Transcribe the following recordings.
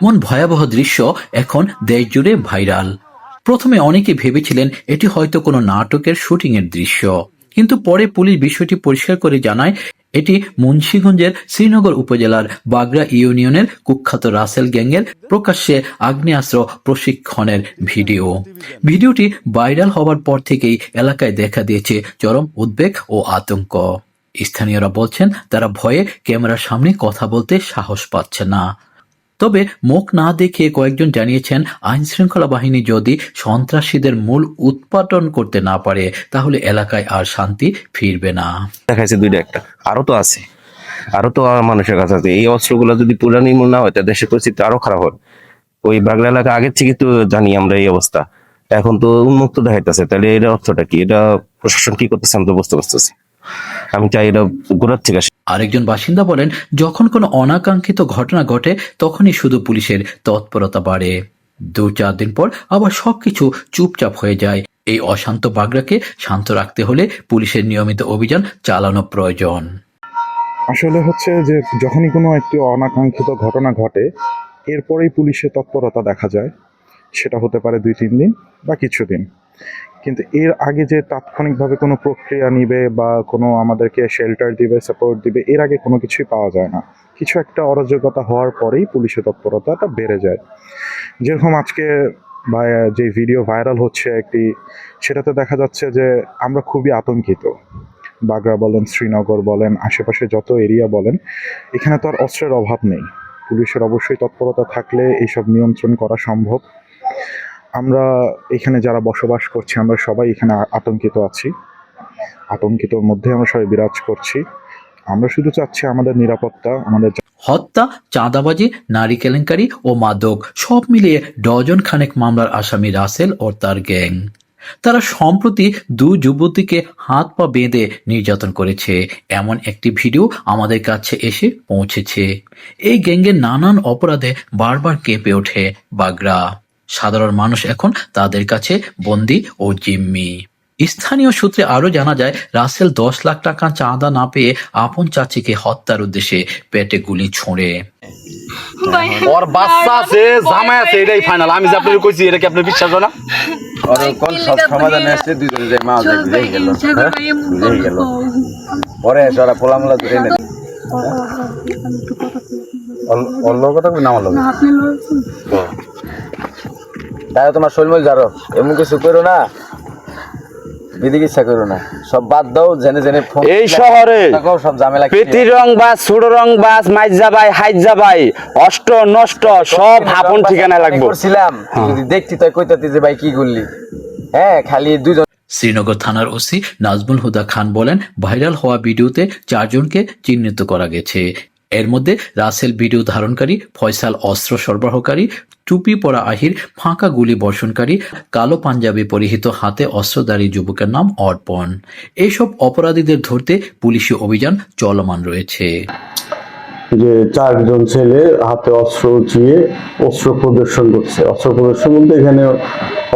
এমন ভয়াবহ দৃশ্য এখন দেশ জুড়ে ভাইরাল। প্রথমে অনেকে ভেবেছিলেন এটি হয়তো কোনো নাটকের শুটিং এর দৃশ্য। কিন্তু পরে পুলিশ বিষয়টি পরিষ্কার করে জানায়, এটি মুন্সীগঞ্জের শ্রীনগর উপজেলার বাগড়া ইউনিয়নের কুখ্যাত রাসেল গ্যাংয়ের প্রকাশ্যে আগ্নেয়াস্ত্র প্রশিক্ষণের ভিডিও। ভিডিওটি ভাইরাল হওয়ার পর থেকেই এলাকায় দেখা দিয়েছে চরম উদ্বেগ ও আতঙ্ক। স্থানীয়রা বলছেন, তারা ভয়ে ক্যামেরার সামনে কথা বলতে সাহস পাচ্ছে না। তবে মুখ না দেখে কয়েকজন জানিয়েছেন আইন শৃঙ্খলা বাহিনী যদি সন্ত্রাসীদের মূল উৎপাদন করতে না পারে, তাহলে এলাকায় আর শান্তি ফিরবে না। দেখাইছে দুইটা একটা। আরও তো আছে। আরও তো মানুষের কাছে আছে। এই অস্ত্রগুলো যদি পুরা নির্মূল না হয়, তা দেশের পরিস্থিতি আরও খারাপ হয় ওই বাগলা এলাকা আগের থেকে তো জানি আমরা এই অবস্থা। এখন তো উন্মুক্ত দেখাইতেছে। তাহলে এটা অর্থটা কি? এটা প্রশাসন কি করতেছে, আমি তো বুঝতে পারতেছি আমি চাই এটা গোড়ার থেকে আসে। আরেকজন বাসিন্দা বলেন যখন কোনো অনাকাঙ্ক্ষিত ঘটনা ঘটে তখনই শুধু পুলিশের তৎপরতা বাড়ে। দু চার দিন পর আবার সবকিছু চুপচাপ হয়ে যায়। এই অশান্ত বাগড়াকে শান্ত রাখতে হলে পুলিশের নিয়মিত অভিযান চালানো প্রয়োজন। আসলে হচ্ছে যে যখনই কোনো একটি অনাকাঙ্ক্ষিত ঘটনা ঘটে এরপরেই পুলিশের তৎপরতা দেখা যায়। সেটা হতে পারে দুই তিন দিন বা কিছুদিন কিন্তু এর আগে যে তাৎক্ষণিকভাবে কোনো প্রক্রিয়া নিবে বা কোনো আমাদেরকে শেল্টার দিবে সাপোর্ট দিবে, এর আগে কোনো কিছুই পাওয়া যায় না। কিছু একটা অরাজকতা হওয়ার পরেই পুলিশের তৎপরতাটা বেড়ে যায়। যেরকম আজকে বা যে ভিডিও ভাইরাল হচ্ছে একটি, সেটাতে দেখা যাচ্ছে যে আমরা খুবই আতঙ্কিত। বাগড়া বলেন, শ্রীনগর বলেন, আশেপাশে যত এরিয়া বলেন, এখানে তো আর অস্ত্রের অভাব নেই। পুলিশের অবশ্যই তৎপরতা থাকলে এইসব নিয়ন্ত্রণ করা সম্ভব। আমরা এখানে যারা বসবাস করছি, আমরা সবাই এখানে আতঙ্কিত আছি। আতঙ্কিতর মধ্যে আমরা সবাই বিরাজ করছি। আমরা শুধু চাচ্ছি আমাদের নিরাপত্তা, আমাদের হত্যা, চাঁদাবাজি, নারী কেলেঙ্কারি ও মাদক, সব মিলিয়ে ডজন খানেক মামলার আসামি রাসেল ও তার গ্যাং। তারা সম্প্রতি দু যুবতীকে হাত পা বেঁধে নির্যাতন করেছে। এমন একটি ভিডিও আমাদের কাছে এসে পৌঁছেছে। এই গ্যাংয়ের নানান অপরাধে বারবার কেঁপে ওঠে বাগরা। সাধারণ মানুষ এখন তাদের কাছে বন্দি ও জিম্মি। স্থানীয় সূত্রে আরও জানা যায় রাসেল দশ লাখ টাকা চাঁদা না পেয়ে আপন চাচিকে হত্যার উদ্দেশ্যে পেটে গুলি ছোঁড়ে। ওর বাচ্চা আছে জামাই আছে এটাই ফাইনাল আমি যে আপনাকে কইছি এটা কি আপনি বিশ্বাস হয় না? আর কোন সব সমাধানে আসছে দুজন যে মা যে বুঝে গেল। হ্যাঁ? বুঝে গেল। পরে এসে ওরা পোলামোলা ধরে নেবে। অন্য কথা না আমার লোক তোমার শৈলমল যারো এমন কিছু করো না বিদিক ইচ্ছা করো না। সব বাদ দাও জেনে জেনে এই শহরে সব ঝামেলা রং বাস ছোট রং বাস মাইজা ভাই হাইজা ভাই অষ্ট নষ্ট সব আপন ঠিকানায় লাগবো। করছিলাম তুই যদি দেখতি তাই কইতাতি যে ভাই কি করলি। হ্যাঁ খালি দুজন শ্রীনগর থানার ওসি নাজমুল হুদা খান বলেন ভাইরাল হওয়া ভিডিওতে চারজনকে চিহ্নিত করা গেছে। এর মধ্যে রাসেল ভিডিও ধারণকারী, ফয়সাল অস্ত্র সরবরাহকারী, টুপি পরা আহির, ফাঁকা গুলি বর্ষণকারী, কালো পাঞ্জাবি পরিহিত হাতে অস্ত্রধারী যুবকের নাম অর্পণ। এইসব অপরাধীদের ধরতে পুলিশি অভিযান চলমান রয়েছে। যে চারজন ছেলে হাতে অস্ত্র উঁচিয়ে অস্ত্র প্রদর্শন করছে। অস্ত্র প্রদর্শন বলতে এখানে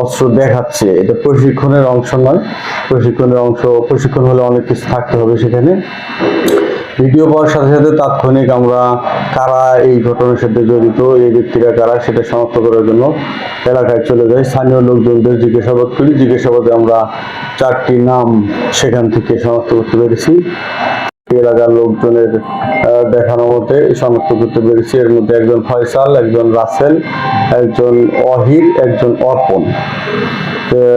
অস্ত্র দেখাচ্ছে। এটা প্রশিক্ষণের অংশ নয়। প্রশিক্ষণের অংশ, প্রশিক্ষণ হলে অনেক কিছু থাকতে হবে সেখানে। ভিডিও পাওয়ার সাথে সাথে তাৎক্ষণিক আমরা কারা এই ঘটনার সাথে জড়িত, এই ব্যক্তিরা কারা সেটা শনাক্ত করার জন্য এলাকায় চলে যাই। স্থানীয় লোকজনদের জিজ্ঞাসাবাদ করি। জিজ্ঞাসাবাদে আমরা চারটি নাম সেখান থেকে শনাক্ত করতে পেরেছি। এলাকার লোকজনের দেখানো মতে শনাক্ত করতে পেরেছি। এর মধ্যে একজন ফয়সাল একজন রাসেল একজন অহির একজন অর্পণ।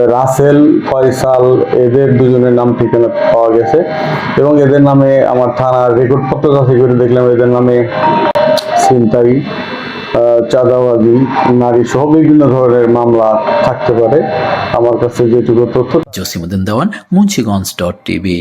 রাসেল ফয়সাল এদের দুজনের নাম ঠিকানা পাওয়া গেছে। এবং এদের নামে আমার থানার রেকর্ড পত্র যাচাই করে দেখলাম এদের নামে ছিনতাই আহ, চাঁদাবাজি নারী সহ বিভিন্ন ধরনের মামলা থাকতে পারে। আমার কাছে যেটুকু তথ্য জসিমুদ্দিন দেওয়ান মুন্সিগঞ্জ ডট টিভি।